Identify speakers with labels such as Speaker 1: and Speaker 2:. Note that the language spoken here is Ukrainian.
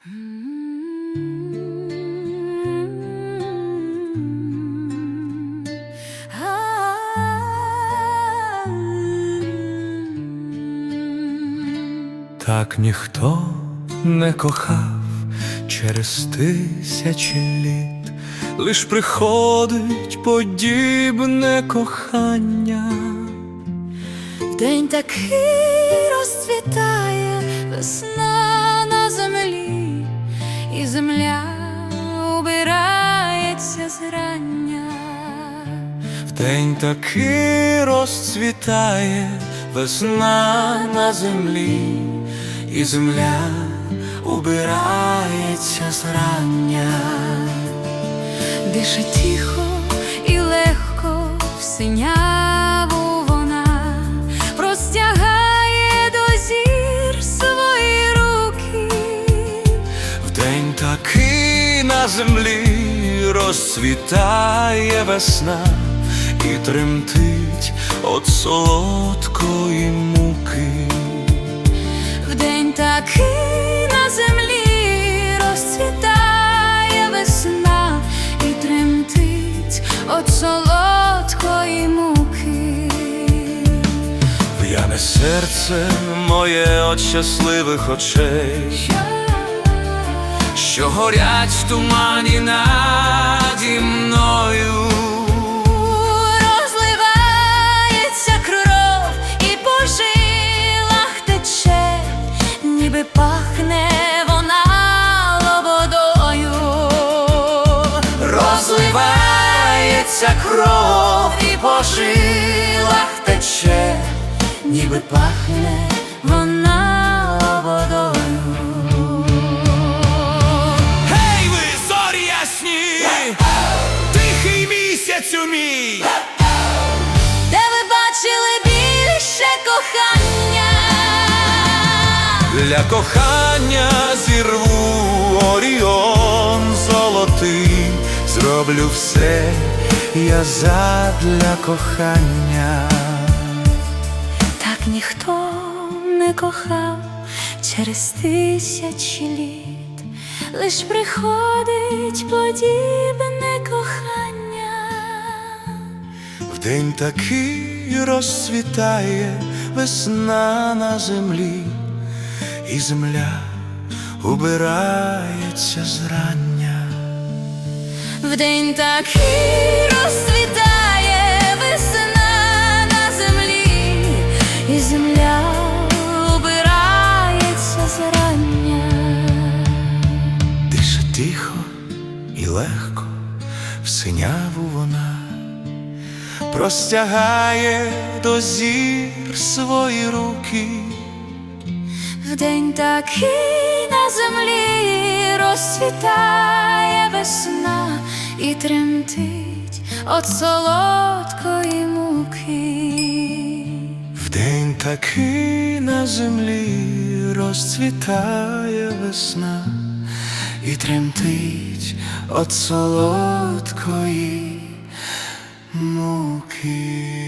Speaker 1: Так ніхто не кохав через тисячі літ, лиш приходить подібне кохання.
Speaker 2: День такий розцвітає весна зрання.
Speaker 1: В день такий розцвітає весна на землі, і земля убирається зрання.
Speaker 2: Дише тихо і легко в синяву вона простягає до зір свої руки.
Speaker 1: В день такий на землі розцвітає весна і тремтить от солодкої муки.
Speaker 2: В день такий на землі розцвітає весна і тремтить от солодкої муки.
Speaker 1: П'яне серце моє от щасливих очей, що горять в тумані наді мною.
Speaker 2: Розливається кров і по жилах тече, ніби пахне вона лободою.
Speaker 1: Розливається кров і по жилах тече, ніби пахне. Місяцю мій.
Speaker 2: Де ви бачили більше кохання?
Speaker 1: Для кохання зірву оріон золотий, зроблю все я задля кохання.
Speaker 2: Так ніхто не кохав через тисячі літ, лиш приходить подібне
Speaker 1: день такий розцвітає весна на землі, і земля убирається зрання.
Speaker 2: В день такий розцвітає весна на землі, і земля убирається зрання.
Speaker 1: Дише тихо і легко в синяву вона простягає до зір свої руки.
Speaker 2: В день такий на землі розцвітає весна і тремтить от солодкої муки.
Speaker 1: В день такий на землі розцвітає весна і тремтить от солодкої муки.